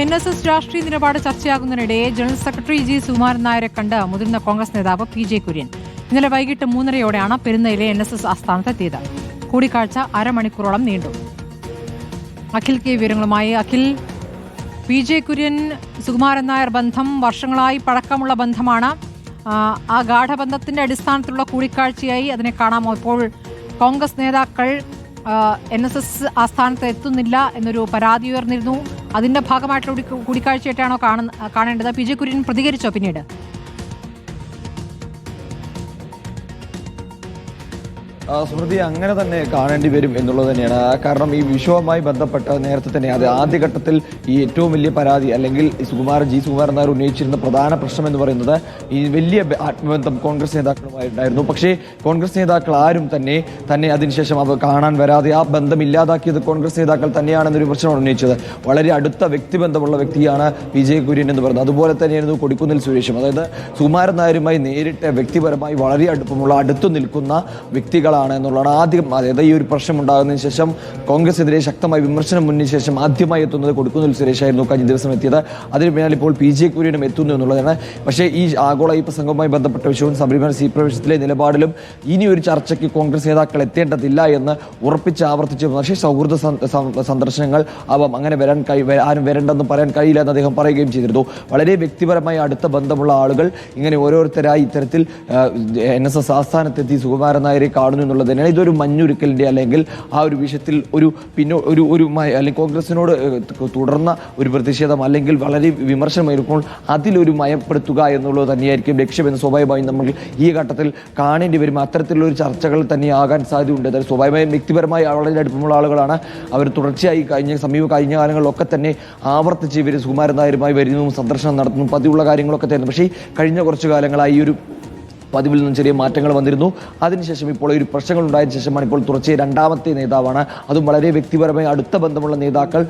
N S S രാഷ്ട്രീയ നിലപാട് ചർച്ചയാകുന്നതിനിടെ ജനറൽ സെക്രട്ടറി ജി സുകുമാരൻ നായരെ കണ്ട് മുതിർന്ന കോൺഗ്രസ് നേതാവ് പി ജെ കുര്യൻ. ഇന്നലെ വൈകിട്ട് മൂന്നരയോടെയാണ് പെരുന്നയിലെ എൻ എസ് എസ് ആസ്ഥാനത്തെത്തിയത്. കൂടിക്കാഴ്ച അരമണിക്കൂറോളം നീണ്ടു. അഖിൽ കെ വിവരങ്ങളുമായി അഖിൽ. പി ജെ കുര്യൻ സുകുമാരൻ നായർ ബന്ധം വർഷങ്ങളായി പഴക്കമുള്ള ബന്ധമാണ്. ആ ഗാഠബന്ധത്തിന്റെ അടിസ്ഥാനത്തിലുള്ള കൂടിക്കാഴ്ചയായി അതിനെ കാണാമോ? ഇപ്പോൾ കോൺഗ്രസ് നേതാക്കൾ എൻ എസ് എസ് ആസ്ഥാനത്ത് എത്തുന്നില്ല എന്നൊരു പരാതി ഉയർന്നിരുന്നു. അതിന്റെ ഭാഗമായിട്ടുള്ള കൂടി- കൂടിക്കാഴ്ചയായിട്ടാണോ കാണുന്ന കാണേണ്ടത്? പി ജെ കുര്യൻ പ്രതികരിച്ചോ പിന്നീട്? സ്മൃതി അങ്ങനെ തന്നെ കാണേണ്ടി വരും എന്നുള്ളത് തന്നെയാണ്. കാരണം ഈ വിഷയവുമായി ബന്ധപ്പെട്ട നേരത്തെ തന്നെ അത് ആദ്യഘട്ടത്തിൽ ഈ ഏറ്റവും വലിയ പരാതി അല്ലെങ്കിൽ സുകുമാരൻ ജി സുകുമാരൻ നായർ ഉന്നയിച്ചിരുന്ന പ്രധാന പ്രശ്നം എന്ന് പറയുന്നത് ഈ വലിയ ആത്മബന്ധം കോൺഗ്രസ് നേതാക്കളുമായിട്ടുണ്ടായിരുന്നു പക്ഷേ കോൺഗ്രസ് നേതാക്കൾ ആരും തന്നെ തന്നെ അതിനുശേഷം അവ കാണാൻ വരാതെ ആ ബന്ധം ഇല്ലാതാക്കിയത് കോൺഗ്രസ് നേതാക്കൾ തന്നെയാണെന്നൊരു പ്രശ്നമാണ് ഉന്നയിച്ചത്. വളരെ അടുത്ത വ്യക്തിബന്ധമുള്ള വ്യക്തിയാണ് വിജയ് കുര്യൻ എന്ന് പറയുന്നത്. അതുപോലെ തന്നെയായിരുന്നു കൊടിക്കുന്നിൽ സുരേഷും. അതായത് സുകുമാരൻ നായരുമായി നേരിട്ട് വ്യക്തിപരമായി വളരെ അടുപ്പമുള്ള അടുത്തു നിൽക്കുന്ന വ്യക്തികളാണ് എന്നുള്ളതാണ് ആദ്യം അതായത് ഈ ഒരു പ്രശ്നം ഉണ്ടാകുന്നതിന് ശേഷം കോൺഗ്രസ് കോൺഗ്രസിനെതിരെ ശക്തമായ വിമർശനം മുന്നിന് ശേഷം ആദ്യമായി എത്തുന്നത് കൊടുക്കുന്നിൽ സുരേഷ് ആയിരുന്നു കഴിഞ്ഞ ദിവസം എത്തിയത്. അതിന് പിന്നാലെ ഇപ്പോൾ പി ജെ കുര്യനും എത്തുന്നു എന്നുള്ളതാണ്. പക്ഷേ ഈ ആഗോള ഈ പ്രസംഗവുമായി ബന്ധപ്പെട്ട വിഷയവും ശബരിമല സി പ്രവേശത്തിലെ നിലപാടിലും ഇനി ഒരു ചർച്ചയ്ക്ക് കോൺഗ്രസ് നേതാക്കൾ എത്തേണ്ടതില്ല എന്ന് ഉറപ്പിച്ച് ആവർത്തിച്ചു. പക്ഷേ സൗഹൃദ സന്ദർശനങ്ങൾ ആവാം അങ്ങനെ വരാൻ കഴി ആരും വരണ്ടെന്ന് പറയാൻ കഴിയില്ല എന്ന് അദ്ദേഹം പറയുകയും ചെയ്തിരുന്നു. വളരെ വ്യക്തിപരമായി അടുത്ത ബന്ധമുള്ള ആളുകൾ ഇങ്ങനെ ഓരോരുത്തരായി ഇത്തരത്തിൽ എൻ എസ് എസ് ആസ്ഥാനത്തെത്തി സുകുമാരൻ നായരെ കാണുന്നു എന്നുള്ളത് തന്നെയാണ് ഇതൊരു മഞ്ഞുരുക്കലിന്റെ അല്ലെങ്കിൽ ആ ഒരു വിഷയത്തിൽ ഒരു പിന്നോ ഒരു ഒരു അല്ലെങ്കിൽ കോൺഗ്രസിനോട് തുടർന്ന ഒരു പ്രതിഷേധം അല്ലെങ്കിൽ വളരെ വിമർശനമായിരിക്കുമ്പോൾ അതിലൊരു മയപ്പെടുത്തുക എന്നുള്ളത് തന്നെയായിരിക്കും ലക്ഷ്യമെന്ന് സ്വാഭാവികമായും നമ്മൾ ഈ ഘട്ടത്തിൽ കാണേണ്ടി വരും. അത്തരത്തിലുള്ള ഒരു ചർച്ചകൾ തന്നെ ആകാൻ സാധ്യതയുണ്ട്. അതായത് സ്വാഭാവികമായും വ്യക്തിപരമായി വളരെ അടുപ്പമുള്ള ആളുകളാണ്. അവർ തുടർച്ചയായി കഴിഞ്ഞ സമീപ കഴിഞ്ഞ കാലങ്ങളിലൊക്കെ തന്നെ ആവർത്തിച്ച് ഇവർ സുകുമാരൻ നായരുമായി വരുന്നു സന്ദർശനം നടത്തുന്നു പതിവുള്ള കാര്യങ്ങളൊക്കെ തന്നെ പക്ഷേ കഴിഞ്ഞ കുറച്ച് കാലങ്ങളായി ഈ ഒരു പതിവിൽ നിന്നും ചെറിയ മാറ്റങ്ങൾ വന്നിരുന്നു. അതിനുശേഷം ഇപ്പോൾ ഒരു പ്രശ്നങ്ങൾ ഉണ്ടായതിനു ശേഷമാണ് ഇപ്പോൾ തുടർച്ചയെ രണ്ടാമത്തെ നേതാവാണ്. അതും വളരെ വ്യക്തിപരമായി അടുത്ത ബന്ധമുള്ള നേതാക്കൾ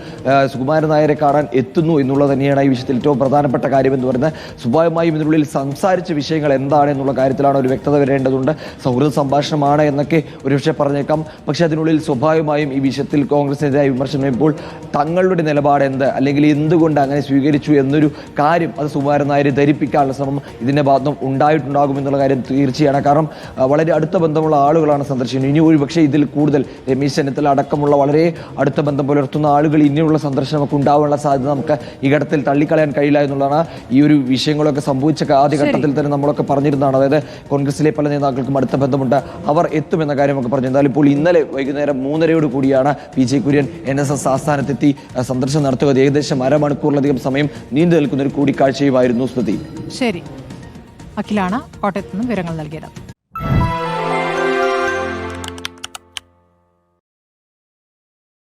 സുകുമാരൻ നായരെ കാണാൻ എത്തുന്നു എന്നുള്ളത് തന്നെയാണ് ഈ വിഷയത്തിൽ ഏറ്റവും പ്രധാനപ്പെട്ട കാര്യം എന്ന് പറയുന്നത്. സ്വാഭാവികമായും ഇതിനുള്ളിൽ സംസാരിച്ച വിഷയങ്ങൾ എന്താണ് എന്നുള്ള കാര്യത്തിലാണ് ഒരു വ്യക്തത വരേണ്ടതുണ്ട്. സൗഹൃദ സംഭാഷണമാണ് എന്നൊക്കെ ഒരുപക്ഷെ പറഞ്ഞേക്കാം. പക്ഷേ അതിനുള്ളിൽ സ്വാഭാവികമായും ഈ വിഷയത്തിൽ കോൺഗ്രസിനെതിരായ വിമർശനം ഇപ്പോൾ തങ്ങളുടെ നിലപാട് എന്ത് അല്ലെങ്കിൽ എന്തുകൊണ്ട് അങ്ങനെ സ്വീകരിച്ചു എന്നൊരു കാര്യം അത് സുകുമാരൻ നായരെ ധരിപ്പിക്കാനുള്ള ശ്രമം ഇതിന്റെ ഭാഗം ഉണ്ടായിട്ടുണ്ടാകും എന്നുള്ള കാര്യം തീർച്ചയാണ്. കാരണം വളരെ അടുത്ത ബന്ധമുള്ള ആളുകളാണ് സന്ദർശിക്കുന്നത്. ഇനി ഒരു പക്ഷേ ഇതിൽ കൂടുതൽ രമേശ് ചെന്നിത്തല അടക്കമുള്ള വളരെ അടുത്ത ബന്ധം പുലർത്തുന്ന ആളുകൾ ഇനിയുള്ള സന്ദർശനമൊക്കെ ഉണ്ടാവാനുള്ള സാധ്യത നമുക്ക് ഈ ഘട്ടത്തിൽ തള്ളിക്കളയാൻ കഴിയില്ല എന്നുള്ളതാണ് ഈ ഒരു വിഷയങ്ങളൊക്കെ സംഭവിച്ച ആദ്യ ഘട്ടത്തിൽ തന്നെ നമ്മളൊക്കെ പറഞ്ഞിരുന്നതാണ്. അതായത് കോൺഗ്രസിലെ പല നേതാക്കൾക്കും അടുത്ത ബന്ധമുണ്ട്. അവർ എത്തുമെന്ന കാര്യമൊക്കെ പറഞ്ഞു എന്നാൽ ഇപ്പോൾ ഇന്നലെ വൈകുന്നേരം മൂന്നരയോട് കൂടിയാണ് P J Kurien N S S ആസ്ഥാനത്തെത്തി സന്ദർശനം നടത്തുക ഏകദേശം അരമണിക്കൂറിലധികം സമയം നീണ്ടു നിൽക്കുന്ന ഒരു കൂടിക്കാഴ്ചയുമായിരുന്നു സ്മൃതി ശരി. അഖിലാണ് കോട്ടയത്ത് നിന്നും വിവരങ്ങൾ നൽകിയത്